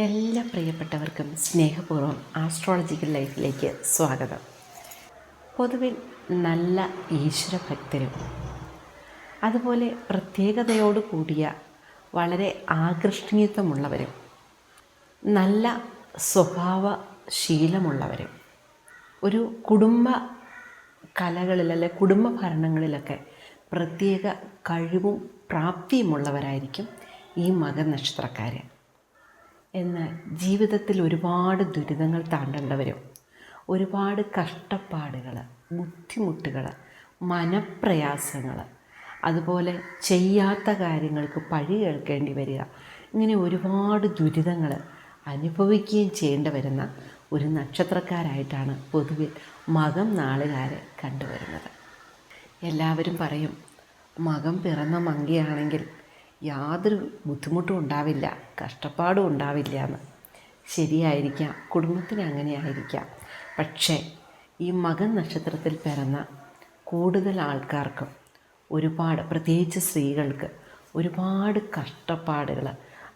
എല്ലാ പ്രിയപ്പെട്ടവർക്കും സ്നേഹപൂർവം ആസ്ട്രോളജിക്കൽ ലൈഫിലേക്ക് സ്വാഗതം. പൊതുവിൽ നല്ല ഈശ്വരഭക്തരും അതുപോലെ പ്രത്യേകതയോട് കൂടിയ വളരെ ആകർഷണീയത്വമുള്ളവരും നല്ല സ്വഭാവ ശീലമുള്ളവരും ഒരു കുടുംബ കലകളിൽ അല്ലെ കുടുംബ ഭരണങ്ങളിലൊക്കെ പ്രത്യേക കഴിവും പ്രാപ്തിയുമുള്ളവരായിരിക്കും ഈ മകനക്ഷത്രക്കാർ എന്നാൽ ജീവിതത്തിൽ ഒരുപാട് ദുരിതങ്ങൾ താണ്ടേണ്ടവരും. ഒരുപാട് കഷ്ടപ്പാടുകൾ ബുദ്ധിമുട്ടുകൾ മനപ്രയാസങ്ങൾ അതുപോലെ ചെയ്യാത്ത കാര്യങ്ങൾക്ക് പഴി കേൾക്കേണ്ടി വരിക. ഇങ്ങനെ ഒരുപാട് ദുരിതങ്ങൾ അനുഭവിക്കുകയും ചെയ്യേണ്ടി വരുന്ന ഒരു നക്ഷത്രക്കാരായിട്ടാണ് പൊതുവിൽ മകം നാളുകാരെ കണ്ടുവരുന്നത്. എല്ലാവരും പറയും മകം പിറന്ന മങ്കിയാണെങ്കിൽ യാതൊരു ബുദ്ധിമുട്ടും ഉണ്ടാവില്ല കഷ്ടപ്പാടും ഉണ്ടാവില്ല എന്ന് ശരിയായിരിക്കാം കുടുംബത്തിന് അങ്ങനെ ആയിരിക്കാം പക്ഷേ ഈ മകൻ നക്ഷത്രത്തിൽ പിറന്ന കൂടുതൽ ആൾക്കാർക്കും ഒരുപാട് പ്രത്യേകിച്ച് സ്ത്രീകൾക്ക് ഒരുപാട് കഷ്ടപ്പാടുകൾ.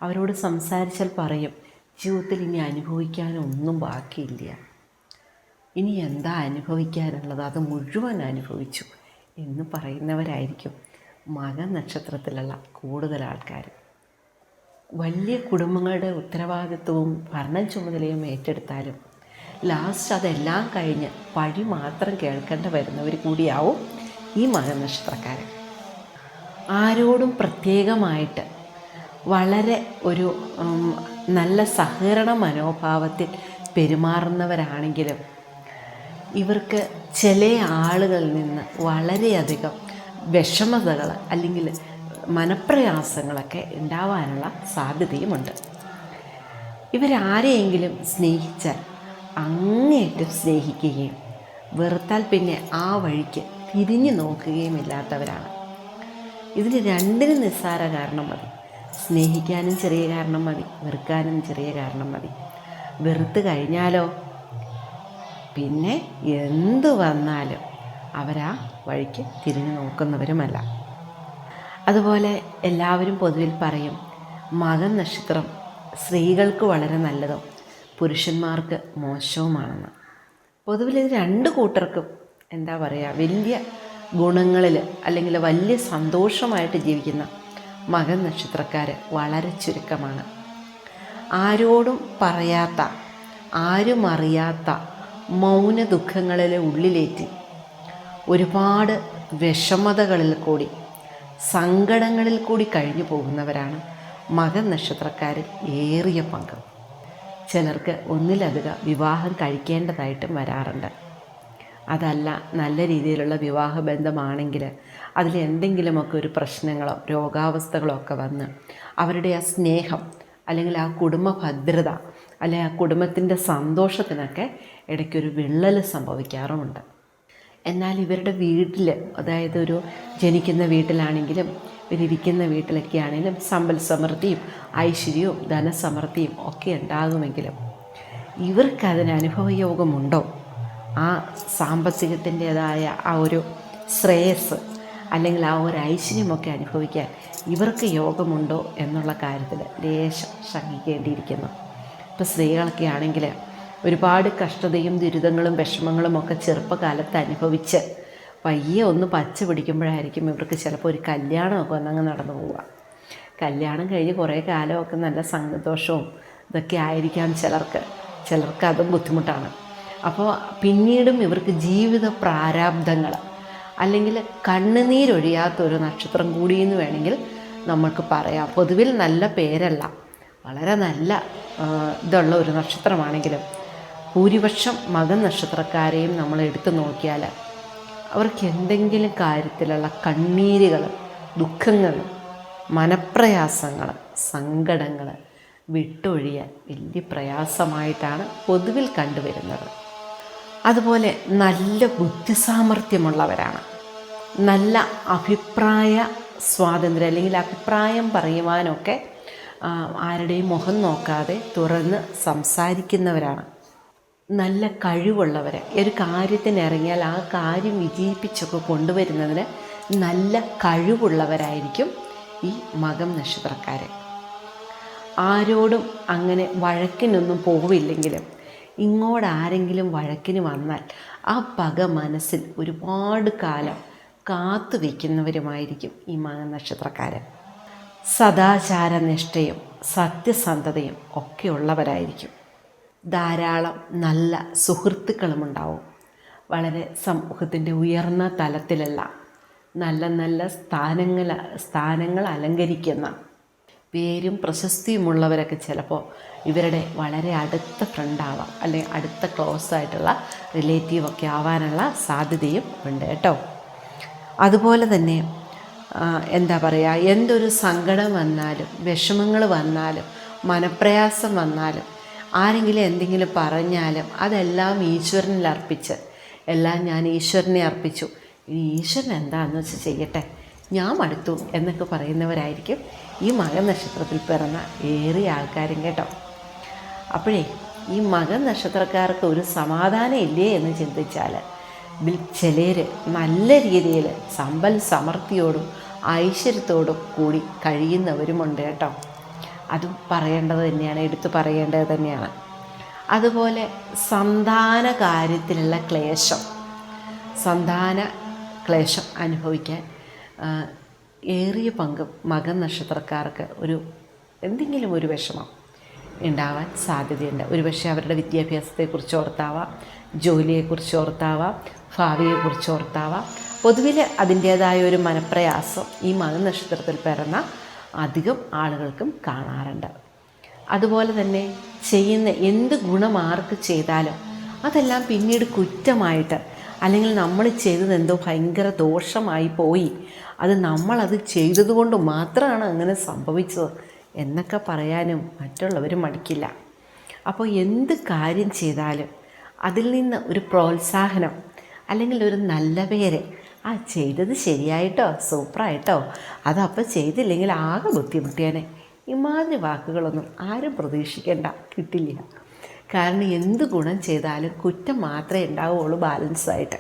അവരോട് സംസാരിച്ചാൽ പറയും ജീവിതത്തിൽ ഇനി അനുഭവിക്കാനൊന്നും ബാക്കിയില്ല. ഇനി എന്താ അനുഭവിക്കാനുള്ളത്? അത് മുഴുവൻ അനുഭവിച്ചു എന്ന് പറയുന്നവരായിരിക്കും. മക നക്ഷത്രത്തിലുള്ള കൂടുതൽ ആൾക്കാർ വലിയ കുടുംബങ്ങളുടെ ഉത്തരവാദിത്വവും ഭരണ ചുമതലയും ഏറ്റെടുത്താലും ലാസ്റ്റ് അതെല്ലാം കഴിഞ്ഞ് പഴി മാത്രം കേൾക്കേണ്ട വരുന്നവർ കൂടിയാവും ഈ മകനക്ഷത്രക്കാരൻ ആരോടും പ്രത്യേകമായിട്ട് വളരെ ഒരു നല്ല സഹകരണ മനോഭാവത്തിൽ പെരുമാറുന്നവരാണെങ്കിലും ഇവർക്ക് ചില ആളുകളിൽ നിന്ന് വളരെയധികം വിഷമതകൾ അല്ലെങ്കിൽ മനപ്രയാസങ്ങളൊക്കെ ഉണ്ടാവാനുള്ള സാധ്യതയുമുണ്ട്. ഇവരാരെയെങ്കിലും സ്നേഹിച്ചാൽ അങ്ങേയറ്റം സ്നേഹിക്കുകയും വെറുത്താൽ പിന്നെ ആ വഴിക്ക് തിരിഞ്ഞു നോക്കുകയും ഇല്ലാത്തവരാണ്. ഇതിന് രണ്ടിനും നിസ്സാര കാരണം മതി. സ്നേഹിക്കാനും ചെറിയ കാരണം മതി. വെറുക്കാനും ചെറിയ കാരണം മതി. വെറുത്ത് കഴിഞ്ഞാലോ? പിന്നെ എന്തു വന്നാലും അവരാ വഴിക്ക് തിരിഞ്ഞു നോക്കുന്നവരുമല്ല. അതുപോലെ എല്ലാവരും പൊതുവിൽ പറയും മകൻ നക്ഷത്രം സ്ത്രീകൾക്ക് വളരെ നല്ലതും പുരുഷന്മാർക്ക് മോശവുമാണെന്ന്. പൊതുവിൽ ഇത് രണ്ട് കൂട്ടർക്കും എന്താ പറയുക വലിയ ഗുണങ്ങളിൽ അല്ലെങ്കിൽ വലിയ സന്തോഷമായിട്ട് ജീവിക്കുന്ന മകൻ നക്ഷത്രക്കാർ വളരെ ചുരുക്കമാണ്. ആരോടും പറയാത്ത ആരും അറിയാത്ത മൗന ദുഃഖങ്ങളിലെ ഉള്ളിലേറ്റി ഒരുപാട് വിഷമതകളിൽ കൂടി സങ്കടങ്ങളിൽ കൂടി കഴിഞ്ഞു പോകുന്നവരാണ് മകൻ നക്ഷത്രക്കാരിൽ ഏറിയ പങ്ക്. ചിലർക്ക് ഒന്നിലധികം വിവാഹം കഴിക്കേണ്ടതായിട്ടും വരാറുണ്ട്. അതല്ല നല്ല രീതിയിലുള്ള വിവാഹ ബന്ധമാണെങ്കിൽ അതിൽ എന്തെങ്കിലുമൊക്കെ ഒരു പ്രശ്നങ്ങളോ രോഗാവസ്ഥകളോ ഒക്കെ വന്ന് അവരുടെ ആ സ്നേഹം അല്ലെങ്കിൽ ആ കുടുംബ ഭദ്രത അല്ലെങ്കിൽ ആ കുടുംബത്തിന്റെ സന്തോഷത്തിനൊക്കെ ഇടയ്ക്കൊരു വിള്ളൽ സംഭവിക്കാറുമുണ്ട്. എന്നാൽ ഇവരുടെ വീട്ടിൽ അതായത് ഒരു ജനിക്കുന്ന വീട്ടിലാണെങ്കിലും ഇവരിയ്ക്കുന്ന വീട്ടിലൊക്കെ ആണെങ്കിലും സമ്പൽ സമൃദ്ധിയും ഐശ്വര്യവും ധനസമൃദ്ധിയും ഒക്കെ ഉണ്ടാകുമെങ്കിലും ഇവർക്കതിന് അനുഭവയോഗമുണ്ടോ ആ സാമ്പത്തികത്തിന്റേതായ ആ ഒരു ശ്രേയസ് അല്ലെങ്കിൽ ആ ഒരു ഐശ്വര്യമൊക്കെ അനുഭവിക്കാൻ ഇവർക്ക് യോഗമുണ്ടോ എന്നുള്ള കാര്യത്തിൽ ലേശം ശങ്കിക്കേണ്ടിയിരിക്കുന്നു. ഇപ്പോൾ സ്ത്രീകളൊക്കെ ആണെങ്കിൽ ഒരുപാട് കഷ്ടതയും ദുരിതങ്ങളും വിഷമങ്ങളും ഒക്കെ ചെറുപ്പകാലത്ത് അനുഭവിച്ച് പയ്യെ ഒന്ന് പച്ച പിടിക്കുമ്പോഴായിരിക്കും ഇവർക്ക് ചിലപ്പോൾ ഒരു കല്യാണമൊക്കെ ഒന്നങ്ങ് നടന്നു പോവുക. കല്യാണം കഴിഞ്ഞ് കുറേ കാലമൊക്കെ നല്ല സന്തോഷവും ഇതൊക്കെ ആയിരിക്കാം ചിലർക്ക്. ചിലർക്ക് അതും ബുദ്ധിമുട്ടാണ്. അപ്പോൾ പിന്നീടും ഇവർക്ക് ജീവിത പ്രാരാബ്ദങ്ങൾ അല്ലെങ്കിൽ കണ്ണുനീരൊഴിയാത്ത ഒരു നക്ഷത്രം കൂടി എന്ന് വേണമെങ്കിൽ നമുക്ക് പറയാം. പൊതുവിൽ നല്ല പേരല്ല. വളരെ നല്ല ഇതുള്ള ഒരു നക്ഷത്രമാണെങ്കിലും ഭൂരിപക്ഷം മകൻ നക്ഷത്രക്കാരെയും നമ്മൾ എടുത്തു നോക്കിയാൽ അവർക്ക് എന്തെങ്കിലും കാര്യത്തിലുള്ള കണ്ണീരുകൾ ദുഃഖങ്ങൾ മനപ്രയാസങ്ങൾ സങ്കടങ്ങൾ വിട്ടൊഴിയാൻ വലിയ പ്രയാസമായിട്ടാണ് പൊതുവിൽ കണ്ടുവരുന്നത്. അതുപോലെ നല്ല ബുദ്ധിസാമർഥ്യമുള്ളവരാണ്. നല്ല അഭിപ്രായ സ്വാതന്ത്ര്യം അല്ലെങ്കിൽ അഭിപ്രായം പറയുവാനൊക്കെ ആരുടെയും മുഖം നോക്കാതെ തുറന്ന് സംസാരിക്കുന്നവരാണ്. നല്ല കഴിവുള്ളവരെ. ഒരു കാര്യത്തിന് ഇറങ്ങിയാൽ ആ കാര്യം വിജയിപ്പിച്ചൊക്കെ കൊണ്ടുവരുന്നതിന് നല്ല കഴിവുള്ളവരായിരിക്കും ഈ മകം നക്ഷത്രക്കാർ ആരോടും അങ്ങനെ വഴക്കിനൊന്നും പോവില്ലെങ്കിലും ഇങ്ങോട്ട് ആരെങ്കിലും വഴക്കിന് വന്നാൽ ആ പക മനസ്സിൽ ഒരുപാട് കാലം കാത്തു വയ്ക്കുന്നവരുമായിരിക്കും ഈ മക നക്ഷത്രക്കാരൻ സദാചാരനിഷ്ഠയും സത്യസന്ധതയും ഒക്കെ ഉള്ളവരായിരിക്കും. ധാരാളം നല്ല സുഹൃത്തുക്കളും സുഹൃത്തുക്കളുമുണ്ടാവും. വളരെ സമൂഹത്തിന്റെ ഉയർന്ന തലത്തിലല്ല നല്ല നല്ല സ്ഥാനങ്ങൾ സ്ഥാനങ്ങൾ അലങ്കരിക്കുന്ന പേരും പ്രശസ്തിയുമുള്ളവരൊക്കെ ചിലപ്പോൾ ഇവരുടെ വളരെ അടുത്ത ഫ്രണ്ടാവാം അല്ലെങ്കിൽ അടുത്ത ക്ലോസ് ആയിട്ടുള്ള റിലേറ്റീവൊക്കെ ആവാനുള്ള സാധ്യതയും ഉണ്ട് കേട്ടോ. അതുപോലെ തന്നെ എന്താ പറയുക എന്തൊരു സങ്കടം വന്നാലും വിഷമങ്ങൾ വന്നാലും മനപ്രയാസം വന്നാലും ആരെങ്കിലും എന്തെങ്കിലും പറഞ്ഞാലും അതെല്ലാം ഈശ്വരനിൽ അർപ്പിച്ച് എല്ലാം ഞാൻ ഈശ്വരനെ അർപ്പിച്ചു. ഇനി ഈശ്വരൻ എന്താണെന്ന് വെച്ച് ചെയ്യട്ടെ? ഞാൻ മടുത്തു എന്നൊക്കെ പറയുന്നവരായിരിക്കും ഈ മകൻ നക്ഷത്രത്തിൽ പിറന്ന ഏറിയ ആൾക്കാരും കേട്ടോ. അപ്പോഴേ ഈ മകൻ നക്ഷത്രക്കാർക്ക് ഒരു സമാധാനം ഇല്ലേ എന്ന് ചിന്തിച്ചാൽ ചിലർ നല്ല രീതിയിൽ സമ്പൽ സമൃദ്ധിയോടും ഐശ്വര്യത്തോടും കൂടി കഴിയുന്നവരുമുണ്ട് കേട്ടോ. അതും പറയേണ്ടത് തന്നെയാണ് എടുത്തു പറയേണ്ടത് തന്നെയാണ്. അതുപോലെ സന്താന കാര്യത്തിലുള്ള ക്ലേശം. സന്താന ക്ലേശം അനുഭവിക്കാൻ ഏറിയ പങ്കും മകൻ നക്ഷത്രക്കാർക്ക് ഒരു എന്തെങ്കിലും ഒരു വിഷമം ഉണ്ടാവാൻ സാധ്യതയുണ്ട്. ഒരുപക്ഷെ അവരുടെ വിദ്യാഭ്യാസത്തെക്കുറിച്ച് ഓർത്താവാം ജോലിയെക്കുറിച്ച് ഓർത്താവാം ഭാവിയെക്കുറിച്ച് ഓർത്താവാം. പൊതുവിൽ അതിന്റേതായ ഒരു മനപ്രയാസം ഈ മകൻ നക്ഷത്രത്തിൽ പിറന്ന അധികം ആളുകൾക്കും കാണാറുണ്ട്. അതുപോലെ തന്നെ ചെയ്യുന്ന എന്ത് ഗുണം ആർക്ക് ചെയ്താലും അതെല്ലാം പിന്നീട് കുറ്റമായിട്ട് അല്ലെങ്കിൽ നമ്മൾ ചെയ്തത് എന്തോ ഭയങ്കര ദോഷമായി പോയി. അത് നമ്മളത് ചെയ്തതുകൊണ്ട് മാത്രമാണ് അങ്ങനെ സംഭവിച്ചത് എന്നൊക്കെ പറയാനും മറ്റുള്ളവർ മടിക്കില്ല. അപ്പോൾ എന്ത് കാര്യം ചെയ്താലും അതിൽ നിന്ന് ഒരു പ്രോത്സാഹനം അല്ലെങ്കിൽ ഒരു നല്ല പേര് ആ ചെയ്തത് ശരിയായിട്ടോ? സൂപ്പറായിട്ടോ? അതപ്പോൾ ചെയ്തില്ലെങ്കിൽ ആകെ ബുദ്ധിമുട്ടിയാനെ. ഇമാതിരി വാക്കുകളൊന്നും ആരും പ്രതീക്ഷിക്കേണ്ട കിട്ടില്ല. കാരണം എന്ത് ഗുണം ചെയ്താലും കുറ്റം മാത്രമേ ഉണ്ടാവുള്ളൂ ബാലൻസായിട്ട്.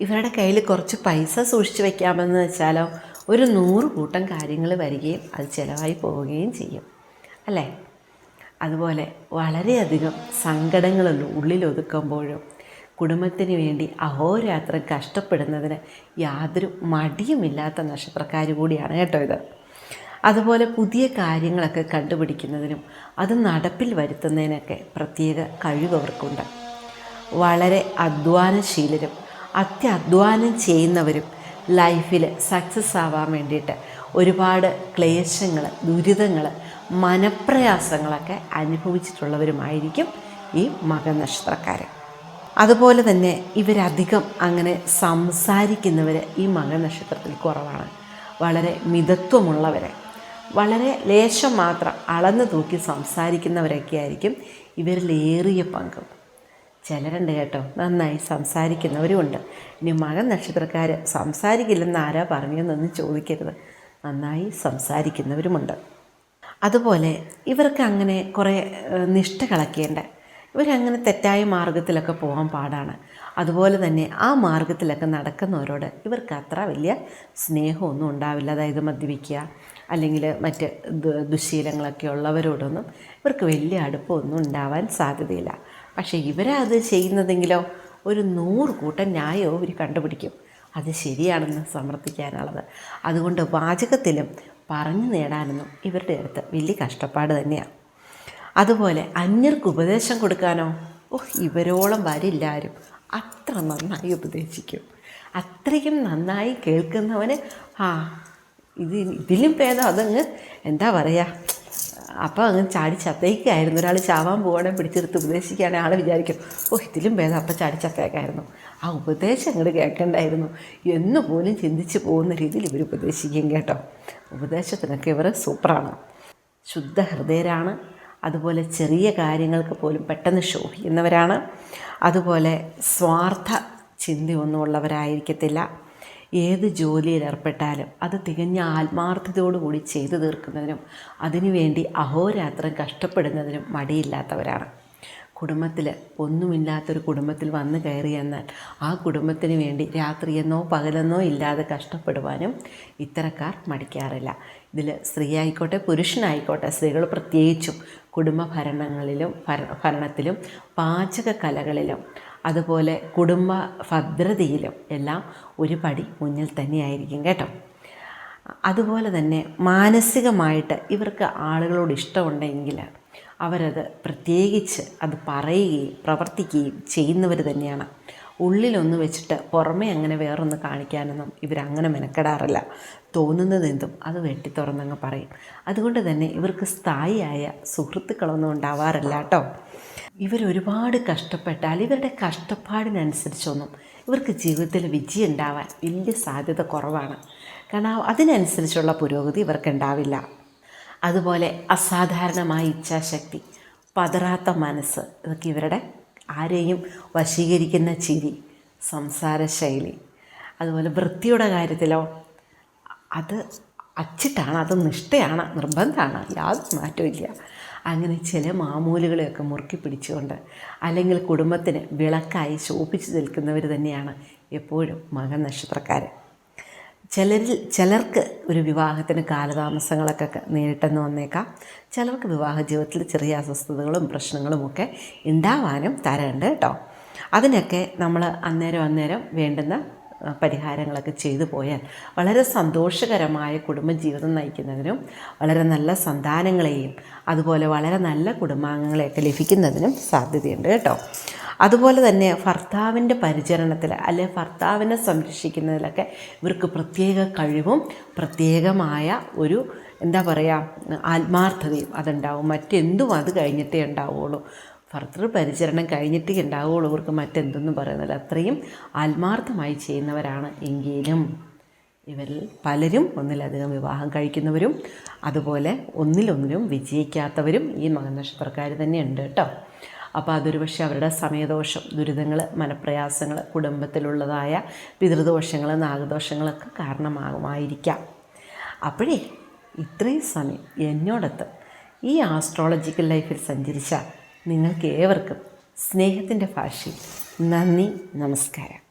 ഇവരുടെ കയ്യിൽ കുറച്ച് പൈസ സൂക്ഷിച്ച് വെക്കാമെന്ന് വെച്ചാലോ ഒരു നൂറ് കൂട്ടം കാര്യങ്ങൾ വരികയും അത് ചിലവായി പോവുകയും ചെയ്യും. അല്ലേ? അതുപോലെ വളരെയധികം സങ്കടങ്ങളുണ്ട് ഉള്ളിലൊതുക്കുമ്പോഴും കുടുംബത്തിന് വേണ്ടി അഹോരാത്രം കഷ്ടപ്പെടുന്നതിന് യാതൊരു മടിയുമില്ലാത്ത നക്ഷത്രക്കാർ കൂടിയാണ് കേട്ടോ ഇത്. അതുപോലെ പുതിയ കാര്യങ്ങളൊക്കെ കണ്ടുപിടിക്കുന്നതിനും അത് നടപ്പിൽ വരുത്തുന്നതിനൊക്കെ പ്രത്യേക കഴിവവർക്കുണ്ട് വളരെ അധ്വാനശീലരും അത്യധ്വാനം ചെയ്യുന്നവരും ലൈഫിൽ സക്സസ് ആവാൻ വേണ്ടിയിട്ട് ഒരുപാട് ക്ലേശങ്ങൾ ദുരിതങ്ങൾ മനപ്രയാസങ്ങളൊക്കെ അനുഭവിച്ചിട്ടുള്ളവരുമായിരിക്കും ഈ മകനക്ഷത്രക്കാർ അതുപോലെ തന്നെ ഇവരധികം അങ്ങനെ സംസാരിക്കുന്നവർ ഈ മകൻ നക്ഷത്രത്തിൽ കുറവാണ്. വളരെ മിതത്വമുള്ളവരെ. വളരെ ലേശം മാത്രം അളന്നു തൂക്കി സംസാരിക്കുന്നവരൊക്കെ ആയിരിക്കും ഇവരിലേറിയ പങ്കും. ചിലരുണ്ട് കേട്ടോ നന്നായി സംസാരിക്കുന്നവരുമുണ്ട് ഇനി മകൻ നക്ഷത്രക്കാർ സംസാരിക്കില്ലെന്ന് ആരാ പറഞ്ഞതെന്നൊന്നും ചോദിക്കരുത്. നന്നായി സംസാരിക്കുന്നവരുമുണ്ട്. അതുപോലെ ഇവർക്ക് അങ്ങനെ കുറേ നിഷ്ഠ കളക്കേണ്ട ഇവരങ്ങനെ തെറ്റായ മാർഗത്തിലൊക്കെ പോകാൻ പാടാണ്. അതുപോലെ തന്നെ ആ മാർഗത്തിലൊക്കെ നടക്കുന്നവരോട് ഇവർക്ക് അത്ര വലിയ സ്നേഹമൊന്നും ഉണ്ടാവില്ല. അതായത് മദ്യപിക്കുക അല്ലെങ്കിൽ മറ്റ് ദുശീലങ്ങളൊക്കെ ഉള്ളവരോടൊന്നും ഇവർക്ക് വലിയ അടുപ്പമൊന്നും ഉണ്ടാവാൻ സാധ്യതയില്ല. പക്ഷേ ഇവരത് ചെയ്യുന്നതെങ്കിലോ ഒരു നൂറ് കൂട്ടം ന്യായവും ഇവർ കണ്ടുപിടിക്കും. അത് ശരിയാണെന്ന് സമർത്ഥിക്കാനുള്ളത്. അതുകൊണ്ട് വാചകത്തിലും പറഞ്ഞു നേടാനൊന്നും ഇവരുടെ അടുത്ത് വലിയ കഷ്ടപ്പാട് തന്നെയാണ് അതുപോലെ അന്യർക്ക് ഉപദേശം കൊടുക്കാനോ? ഓ ഇവരോളം വരില്ല ആരും അത്ര നന്നായി ഉപദേശിക്കും. അത്രയും നന്നായി കേൾക്കുന്നവന് ആ ഇത് ഇതിലും ഭേദം. അതങ്ങ് എന്താ പറയുക അപ്പോൾ അങ്ങ് ചാടി ചത്തേക്കായിരുന്നു. ഒരാൾ ചാവാൻ പോകണേ പിടിച്ചെടുത്ത് ഉപദേശിക്കുകയാണെങ്കിൽ ആൾ വിചാരിക്കും ഓ ഇതിലും ഭേദം. അപ്പം ചാടി ചത്തേക്കായിരുന്നു. ആ ഉപദേശം അങ്ങോട്ട് കേൾക്കണ്ടായിരുന്നു. എന്ന് പോലും ചിന്തിച്ച് പോകുന്ന രീതിയിൽ ഇവർ ഉപദേശിക്കും കേട്ടോ. ഉപദേശത്തിനൊക്കെ ഇവർ സൂപ്പറാണ്. ശുദ്ധ ഹൃദയരാണ്. അതുപോലെ ചെറിയ കാര്യങ്ങൾക്ക് പോലും പെട്ടെന്ന് ശോഭിക്കുന്നവരാണ് അതുപോലെ സ്വാർത്ഥ ചിന്തയൊന്നും ഉള്ളവരായിരിക്കത്തില്ല. ഏത് ജോലിയിൽ ഏർപ്പെട്ടാലും അത് തികഞ്ഞ ആത്മാർത്ഥതയോടുകൂടി ചെയ്തു തീർക്കുന്നതിനും അതിനുവേണ്ടി അഹോരാത്രം കഷ്ടപ്പെടുന്നതിനും മടിയില്ലാത്തവരാണ്. കുടുംബത്തിൽ ഒന്നുമില്ലാത്തൊരു കുടുംബത്തിൽ വന്നു കയറി എന്നാൽ ആ കുടുംബത്തിന് വേണ്ടി രാത്രിയെന്നോ പകലെന്നോ ഇല്ലാതെ കഷ്ടപ്പെടുവാനും ഇത്തരക്കാർ മടിക്കാറില്ല. ഇതിൽ സ്ത്രീ ആയിക്കോട്ടെ പുരുഷനായിക്കോട്ടെ സ്ത്രീകൾ പ്രത്യേകിച്ചും കുടുംബ ഭരണങ്ങളിലും ഭര ഭരണത്തിലും പാചക കലകളിലും അതുപോലെ കുടുംബ ഭദ്രതയിലും എല്ലാം ഒരു പടി മുന്നിൽ തന്നെയായിരിക്കും കേട്ടോ. അതുപോലെ തന്നെ മാനസികമായിട്ട് ഇവർക്ക് ആളുകളോട് ഇഷ്ടമുണ്ടെങ്കിൽ അവരത് പ്രത്യേകിച്ച് അത് പറയുകയും പ്രവർത്തിക്കുകയും ചെയ്യുന്നവർ തന്നെയാണ്. ഉള്ളിലൊന്ന് വെച്ചിട്ട് പുറമേ അങ്ങനെ വേറൊന്ന് കാണിക്കാനൊന്നും ഇവരങ്ങനെ മെനക്കെടാറില്ല. തോന്നുന്നതെന്തും അത് വെട്ടി തുറന്നങ്ങ് പറയും. അതുകൊണ്ട് തന്നെ ഇവർക്ക് സ്ഥായിയായ സുഹൃത്തുക്കളൊന്നും ഉണ്ടാവാറില്ല കേട്ടോ. ഇവരൊരുപാട് കഷ്ടപ്പെട്ടാൽ ഇവരുടെ കഷ്ടപ്പാടിനനുസരിച്ചൊന്നും ഇവർക്ക് ജീവിതത്തിൽ വിജയം ഉണ്ടാവാൻ വലിയ സാധ്യത കുറവാണ്. കാരണം അതിനനുസരിച്ചുള്ള പുരോഗതി ഇവർക്ക് ഉണ്ടാവില്ല. അതുപോലെ അസാധാരണമായ ഇച്ഛാശക്തി പതറാത്ത മനസ്സ് ഇതൊക്കെ ഇവരുടെ ആരെയും വശീകരിക്കുന്ന ചിരി സംസാര ശൈലി അതുപോലെ വൃത്തിയുടെ കാര്യത്തിലോ അത് അച്ചിട്ടാണ് അത് നിഷ്ഠയാണ് നിർബന്ധമാണ് യാതൊരു മാറ്റമില്ല അങ്ങനെ ചില മാമൂലുകളെയൊക്കെ മുറുക്കി പിടിച്ചുകൊണ്ട് അല്ലെങ്കിൽ കുടുംബത്തിന് വിളക്കായി ശോഭിച്ചു നിൽക്കുന്നവർ തന്നെയാണ് എപ്പോഴും മകൻ നക്ഷത്രക്കാർ ചിലരിൽ ചിലർക്ക് ഒരു വിവാഹത്തിന് കാലതാമസങ്ങളൊക്കെ നേരിട്ടെന്ന് വന്നേക്കാം. ചിലർക്ക് വിവാഹ ജീവിതത്തിൽ ചെറിയ അസ്വസ്ഥതകളും പ്രശ്നങ്ങളും ഒക്കെ ഉണ്ടാവാനും തരണ്ട് കേട്ടോ അതിനൊക്കെ നമ്മൾ അന്നേരം അന്നേരം വേണ്ടുന്ന പരിഹാരങ്ങളൊക്കെ ചെയ്തു പോയാൽ വളരെ സന്തോഷകരമായ കുടുംബജീവിതം നയിക്കുന്നതിനും വളരെ നല്ല സന്താനങ്ങളെയും അതുപോലെ വളരെ നല്ല കുടുംബാംഗങ്ങളെയൊക്കെ ലഭിക്കുന്നതിനും സാധ്യതയുണ്ട് കേട്ടോ. അതുപോലെ തന്നെ ഭർത്താവിന്റെ പരിചരണത്തിൽ അല്ലെ ഭർത്താവിനെ സംരക്ഷിക്കുന്നതിലൊക്കെ ഇവർക്ക് പ്രത്യേക കഴിവും പ്രത്യേകമായ ഒരു എന്താ പറയുക ആത്മാർത്ഥതയും അതുണ്ടാവും. മറ്റെന്തും അത് കഴിഞ്ഞിട്ടേ ഉണ്ടാവുള്ളൂ. ഭർത്തൃ പരിചരണം കഴിഞ്ഞിട്ടേ ഉണ്ടാവുകയുള്ളൂ ഇവർക്ക് മറ്റെന്തെന്ന് പറയുന്നില്ല. അത്രയും ആത്മാർത്ഥമായി ചെയ്യുന്നവരാണ് എങ്കിലും ഇവരിൽ പലരും ഒന്നിലധികം വിവാഹം കഴിക്കുന്നവരും അതുപോലെ ഒന്നിലൊന്നിലും വിജയിക്കാത്തവരും ഈ മകനക്ഷത്രക്കാർ തന്നെയുണ്ട് കേട്ടോ. അപ്പോൾ അതൊരു പക്ഷേ അവരുടെ സമയദോഷം ദുരിതങ്ങൾ മനപ്രയാസങ്ങൾ കുടുംബത്തിലുള്ളതായ പിതൃദോഷങ്ങൾ നാഗദോഷങ്ങളൊക്കെ കാരണമാകുമായിരിക്കാം. അപ്പോഴേ ഇത്രയും സമയം എന്നോടൊത്ത് ഈ ആസ്ട്രോളജിക്കൽ ലൈഫിൽ സഞ്ചരിച്ച നിങ്ങൾക്ക് ഏവർക്കും സ്നേഹത്തിന്റെ ഭാഷയിൽ നന്ദി നമസ്കാരം.